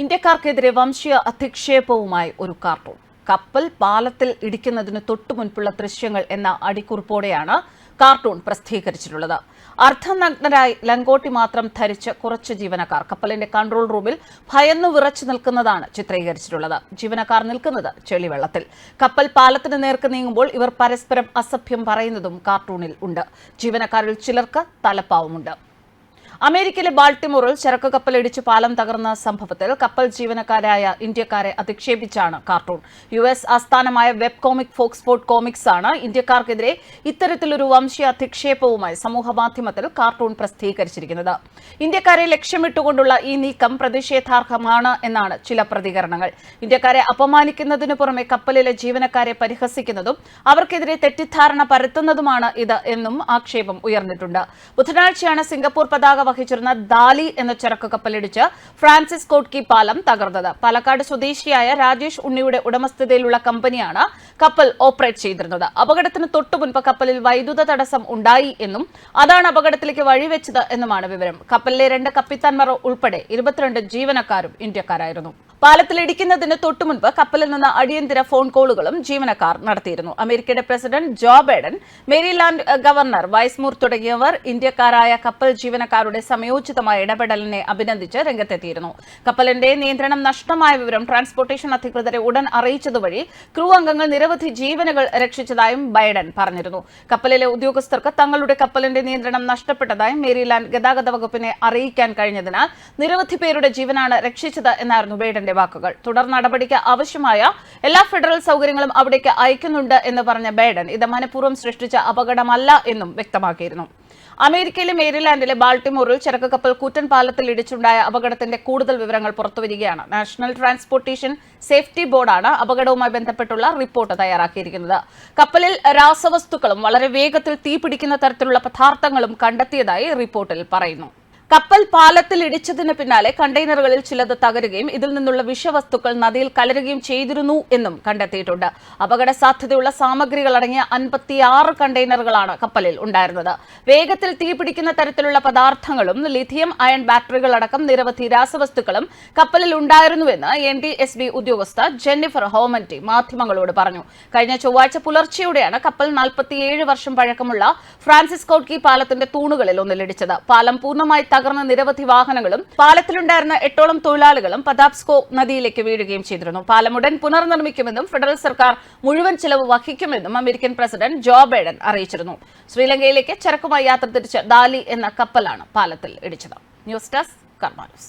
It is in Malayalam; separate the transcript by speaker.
Speaker 1: ഇന്ത്യക്കാർക്കെതിരെ വംശീയ അധിക്ഷേപവുമായി ഒരു കാർട്ടൂൺ. കപ്പൽ പാലത്തിൽ ഇടിക്കുന്നതിന് തൊട്ടു മുൻപുള്ള ദൃശ്യങ്ങൾ എന്ന അടിക്കുറിപ്പോടെയാണ് കാർട്ടൂൺ പ്രസിദ്ധീകരിച്ചിട്ടുള്ളത്. അർദ്ധനഗ്നരായി ലങ്കോട്ടി മാത്രം ധരിച്ച കുറച്ച് ജീവനക്കാർ കപ്പലിന്റെ കൺട്രോൾ റൂമിൽ ഭയന്നു വിറച്ചു നിൽക്കുന്നതാണ് ചിത്രീകരിച്ചിട്ടുള്ളത്. ജീവനക്കാർ നിൽക്കുന്നത് ചെളിവെള്ളത്തിൽ. കപ്പൽ പാലത്തിന് നേർക്ക് നീങ്ങുമ്പോൾ ഇവർ പരസ്പരം അസഭ്യം പറയുന്നതും കാർട്ടൂണിൽ ഉണ്ട്. ജീവനക്കാരിൽ ചിലർക്ക് തലപ്പാവുമുണ്ട്. അമേരിക്കയിലെ ബാൾട്ടിമോറിൽ ചരക്ക് കപ്പൽ ഇടിച്ച് പാലം തകർന്ന സംഭവത്തിൽ കപ്പൽ ജീവനക്കാരായ ഇന്ത്യക്കാരെ അധിക്ഷേപിച്ചാണ് കാർട്ടൂൺ. യു എസ് ആസ്ഥാനമായ വെബ് കോമിക് ഫോക്സ്പോർട്ട് കോമിക്സ് ആണ് ഇന്ത്യക്കാർക്കെതിരെ ഇത്തരത്തിലൊരു വംശീയ അധിക്ഷേപവുമായി സമൂഹമാധ്യമത്തിൽ കാർട്ടൂൺ പ്രസിദ്ധീകരിച്ചിരിക്കുന്നത്. ഇന്ത്യക്കാരെ ലക്ഷ്യമിട്ടുകൊണ്ടുള്ള ഈ നീക്കം പ്രതിഷേധാർഹമാണ് എന്നാണ് ചില പ്രതികരണങ്ങൾ. ഇന്ത്യക്കാരെ അപമാനിക്കുന്നതിനു പുറമെ കപ്പലിലെ ജീവനക്കാരെ പരിഹസിക്കുന്നതും അവർക്കെതിരെ തെറ്റിദ്ധാരണ പരത്തുന്നതുമാണ് ഇത് എന്നും ആക്ഷേപം ഉയർന്നിട്ടുണ്ട്. ബുധനാഴ്ചയാണ് സിംഗപ്പൂർ പതാക വഹിച്ചിരുന്ന ദാലി എന്ന ചരക്ക് കപ്പലിടിച്ച് ഫ്രാൻസിസ് കോട്ട്കി പാലം തകർന്നത്. പാലക്കാട് സ്വദേശിയായ രാജേഷ് ഉണ്ണിയുടെ ഉടമസ്ഥതയിലുള്ള കമ്പനിയാണ് കപ്പൽ ഓപ്പറേറ്റ് ചെയ്തിരുന്നത്. അപകടത്തിന് തൊട്ടു മുൻപ് കപ്പലിൽ വൈദ്യുത തടസ്സം ഉണ്ടായി എന്നും അതാണ് അപകടത്തിലേക്ക് വഴിവെച്ചത് എന്നുമാണ് വിവരം. കപ്പലിലെ രണ്ട് കപ്പിത്താൻമാർ ഉൾപ്പെടെ ഇരുപത്തിരണ്ട് ജീവനക്കാരും ഇന്ത്യക്കാരായിരുന്നു. പാലത്തിൽ ഇടിക്കുന്നതിന് തൊട്ടു മുൻപ് കപ്പലിൽ നിന്ന് അടിയന്തര ഫോൺ കോളുകളും ജീവനക്കാർ നടത്തിയിരുന്നു. അമേരിക്കയുടെ president Joe Biden Maryland governor Wes Moore തുടങ്ങിയവർ ഇന്ത്യക്കാരായ കപ്പൽ ജീവനക്കാരുടെ സമയോചിതമായ ഇടപെടലിനെ അഭിനന്ദിച്ച് രംഗത്തെത്തിയിരുന്നു. കപ്പലിന്റെ നിയന്ത്രണം നഷ്ടമായ വിവരം ട്രാൻസ്പോർട്ടേഷൻ അധികൃതരെ ഉടൻ അറിയിച്ചതുവഴി ക്രൂ അംഗങ്ങൾ നിരവധി ജീവനുകൾ രക്ഷിച്ചതായും ബൈഡൻ പറഞ്ഞിരുന്നു. കപ്പലിലെ ഉദ്യോഗസ്ഥർക്ക് തങ്ങളുടെ കപ്പലിന്റെ നിയന്ത്രണം നഷ്ടപ്പെട്ടതായും മേരിലാൻഡ് ഗതാഗത വകുപ്പിനെ അറിയിക്കാൻ കഴിഞ്ഞതിനാൽ നിരവധി പേരുടെ ജീവനാണ് രക്ഷിച്ചത് എന്നായിരുന്നു ബൈഡന്റെ വാക്കുകൾ. തുടർ നടപടിക്ക് ആവശ്യമായ എല്ലാ ഫെഡറൽ സൗകര്യങ്ങളും അവിടേക്ക് അയക്കുന്നുണ്ട് എന്ന് പറഞ്ഞ ബൈഡൻ ഇത് മനഃപൂർവം സൃഷ്ടിച്ച അപകടമല്ല എന്നും വ്യക്തമാക്കിയിരുന്നു. അമേരിക്കയിലെ മേരിലാൻഡിലെ ബാൾട്ടിമോറിൽ ചരക്ക് കപ്പൽ കൂറ്റൻ പാലത്തിൽ ഇടിച്ചുണ്ടായ അപകടത്തിന്റെ കൂടുതൽ വിവരങ്ങൾ പുറത്തുവരികയാണ്. നാഷണൽ ട്രാൻസ്പോർട്ടേഷൻ സേഫ്റ്റി ബോർഡാണ് അപകടവുമായി ബന്ധപ്പെട്ടുള്ള റിപ്പോർട്ട് തയ്യാറാക്കിയിരിക്കുന്നത്. കപ്പലിൽ രാസവസ്തുക്കളും വളരെ വേഗത്തിൽ തീപിടിക്കുന്ന തരത്തിലുള്ള പദാർത്ഥങ്ങളും കണ്ടെത്തിയതായി റിപ്പോർട്ടിൽ പറയുന്നു. കപ്പൽ പാലത്തിൽ ഇടിച്ചതിന് പിന്നാലെ കണ്ടെയ്നറുകളിൽ ചിലത് തകരുകയും ഇതിൽ നിന്നുള്ള വിഷവസ്തുക്കൾ നദിയിൽ കലരുകയും ചെയ്തിരുന്നു എന്നും കണ്ടെത്തിയിട്ടുണ്ട്. അപകട സാധ്യതയുള്ള സാമഗ്രികൾ അടങ്ങിയ അൻപത്തിയാറ് കണ്ടെയ്നറുകളാണ് കപ്പലിൽ ഉണ്ടായിരുന്നത്. വേഗത്തിൽ തീപിടിക്കുന്ന തരത്തിലുള്ള പദാർത്ഥങ്ങളും ലിഥിയം അയൺ ബാറ്ററികൾ അടക്കം നിരവധി രാസവസ്തുക്കളും കപ്പലിൽ ഉണ്ടായിരുന്നുവെന്ന് എൻ ഡി എസ് ബി ഉദ്യോഗസ്ഥ ജെന്നിഫർ ഹോമന്റി മാധ്യമങ്ങളോട് പറഞ്ഞു. കഴിഞ്ഞ ചൊവ്വാഴ്ച പുലർച്ചെയോടെയാണ് കപ്പൽ നാൽപ്പത്തിയേഴ് വർഷം പഴക്കമുള്ള ഫ്രാൻസിസ് കോട്ട്കി പാലത്തിന്റെ തൂണുകളിൽ ഒന്നിലിടിച്ചത്. പാലം പൂർണമായി തകർന്ന നിരവധി വാഹനങ്ങളും പാലത്തിലുണ്ടായിരുന്ന എട്ടോളം തൊഴിലാളികളും പതാപ്സ്കോ നദിയിലേക്ക് വീഴുകയും ചെയ്തിരുന്നു. പാലം ഉടൻ പുനർനിർമ്മിക്കുമെന്നും ഫെഡറൽ സർക്കാർ മുഴുവൻ ചെലവ് വഹിക്കുമെന്നും അമേരിക്കൻ പ്രസിഡന്റ് ജോ ബൈഡൻ അറിയിച്ചിരുന്നു. ശ്രീലങ്കയിലേക്ക് ചരക്കുമായി യാത്ര തിരിച്ച ദാലി എന്ന കപ്പലാണ് പാലത്തിൽ ഇടിച്ചത്. News desk കർമാനൂസ്.